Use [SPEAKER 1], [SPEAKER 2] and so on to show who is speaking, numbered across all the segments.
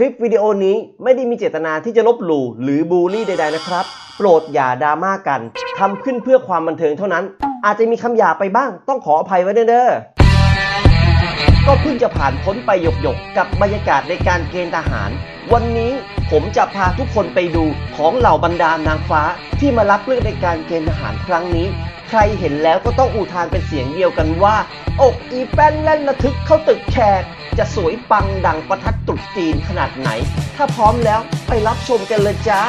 [SPEAKER 1] คลิปวิดีโอนี้ไม่ได้มีเจตนาที่จะลบหลู่หรือบูลลี่ใด ๆ นะครับ โปรดอย่าดราม่ากันทำขึ้นเพื่อความบันเทิงเท่านั้น อาจจะมีคำหยาบไปบ้าง ต้องขออภัยไว้เด้อก็เพิ่งจะผ่านพ้นไปหยกๆกับบรรยากาศในการเกณฑ์ทหาร วันนี้ผมจะพาทุกคนไปดูของเหล่าบรรดานางฟ้าที่มารับเลือกในการเกณฑ์ทหารครั้งนี้ ใครเห็นแล้วก็ต้องอุทานเป็นเสียงเดียวกันว่า อกอีแป้นแล่นระทึกเข้าตึกแขก จะสวยปังดังประทัดตรุษจีนขนาดไหน ถ้าพร้อมแล้วไปรับชมกันเลยจ้า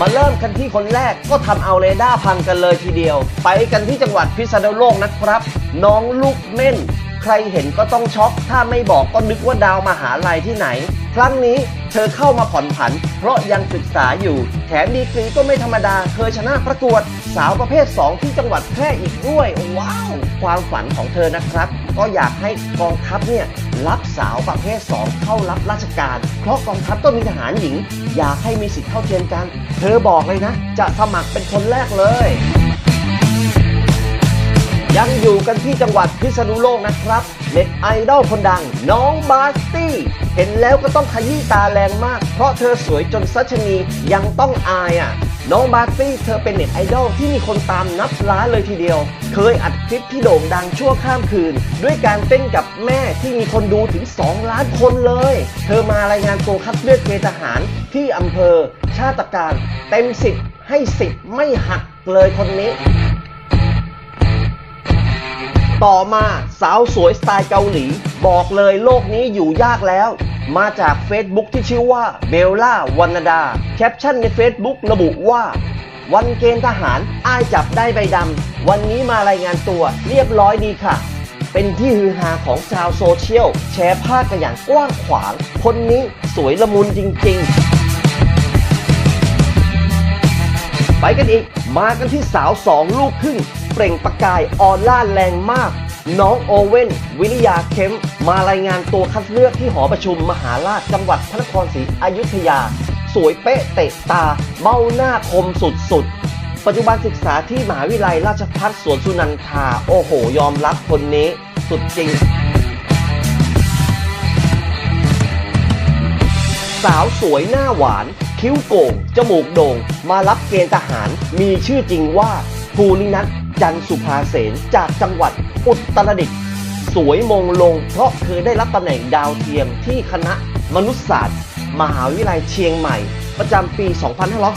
[SPEAKER 1] มาเริ่มกันที่คนแรกก็ทำเอาเรดาร์พังกันเลยทีเดียว ไปกันที่จังหวัดพิษณุโลกนะครับ น้องลูกเม่น ใครเห็นก็ต้องช็อกถ้าไม่บอกก็นึกว่าดาวมหาลัยที่ไหน ครั้งนี้ เธอเข้ามาผ่อนผัน เพราะยังศึกษาอยู่ แถมดีกรีก็ไม่ธรรมดา เคยชนะประกวด สาวประเภท 2 ที่จังหวัดแพร่อีกด้วย ว้าว ความฝันของเธอนะครับ ก็อยากให้กองทัพเนี่ยรับสาวประเภท 2 เข้ารับราชการ เพราะกองทัพก็มีทหารหญิง อยากให้มีสิทธิ์เท่าเทียมกัน เธอบอกเลยนะ จะสมัครเป็นคนแรกเลย ยังอยู่กันที่จังหวัดพิษณุโลกนะครับเน็ตไอดอลคนดัง น้องบาสตี้ เห็นแล้วก็ต้องขยี้ตาแรงมาก เพราะเธอสวยจนซัชนียังต้องอายอะ น้องบาสตี้เธอเป็นเน็ตไอดอลที่มีคนตามนับล้านเลยทีเดียว เคยอัดคลิปที่โด่งดังชั่วข้ามคืน ด้วยการเต้นกับแม่ที่มีคนดูถึง 2 ล้านคนเลย เธอมารายงานตัวคัดเลือกเกณฑ์ทหารที่อำเภอ ชาติการ เต็มสิบให้สิบไม่หักเลยคนนี้ ต่อมาสาวสวยสไตล์เกาหลี บอกเลยโลกนี้อยู่ยากแล้ว มาจาก Facebook ที่ชื่อว่าเบลล่าวันดา แคปชั่นใน Facebook ระบุว่า วันเกณฑ์ทหารอ้ายจับได้ใบดำ วันนี้มารายงานตัวเรียบร้อยดีค่ะ เป็นที่ฮือฮาของชาวโซเชียล แชร์ภาพกันอย่างกว้างขวาง คนนี้สวยละมุนจริง ๆไปกันอีก มากันที่สาวสองลูกครึ่ง ล่งประกายออร่าแรงมาก น้องโอเว่น วิริยาเข้มมารายงานตัวคัดเลือกที่หอประชุมมหาราชจังหวัดพระนครศรีอยุธยา สวยเป๊ะเตะตา เบ้าหน้าคมสุดๆ ปัจจุบันศึกษาที่มหาวิทยาลัยราชภัฏสวนสุนันทา โอ้โห ยอมรับคนนี้ สุดจริงสาวสวยหน้าหวาน คิ้วโก่ง จมูกโด่ง มารับเกณฑ์ทหาร มีชื่อจริงว่าภูรินัท จันสุภาเสนจากจังหวัดอุตรดิตถ์สวยมงลงเพราะเคยได้รับตำแหน่งดาวเทียมที่คณะมนุษยศาสตร์ มหาวิทยาลัยเชียงใหม่ ประจำปี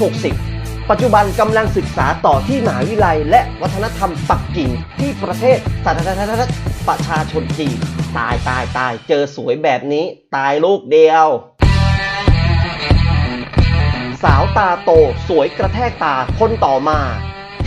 [SPEAKER 1] 2560 ปัจจุบันกำลังศึกษาต่อที่มหาวิทยาลัย และวัฒนธรรมปักกิ่งที่ประเทศสาธารณรัฐประชาชนจีนตายตายตายเจอสวยแบบนี้ตายลูกเดียว สาวตาโตสวยกระแทกตาคนต่อมา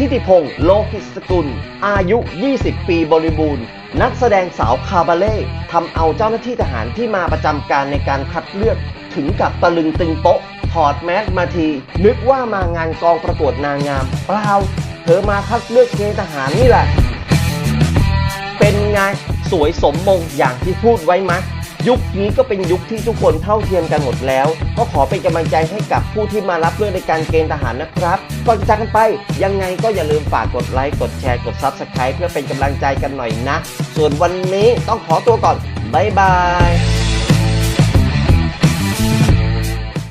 [SPEAKER 1] ทิติพงศ์โลหิตสกุล อายุ 20 ปีบริบูรณ์ นักแสดงสาวคาบาเล่ทำเอาเจ้าหน้าที่ทหารที่มาประจำการในการคัดเลือกถึงกับตะลึงตึงโป๊ะ ถอดแมสมาที นึกว่ามางานกองประกวดนางงาม เปล่า เธอมาคัดเลือกเกณฑ์ทหารนี่แหละ เป็นไงสวยสมมงอย่างที่พูดไว้มะ ยุคนี้ก็เป็นยุคที่ทุกคนเท่าเทียมกันหมดแล้ว ก็ขอเป็นกำลังใจให้กับผู้ที่มารับเรื่องในการเกณฑ์ทหารนะครับก่อนจะจากกันไป ยังไงก็อย่าลืมฝากกดไลค์กดแชร์กด Subscribe เพื่อเป็นกำลังใจกันหน่อยนะ ส่วนวันนี้ต้องขอตัวก่อนบ๊ายบาย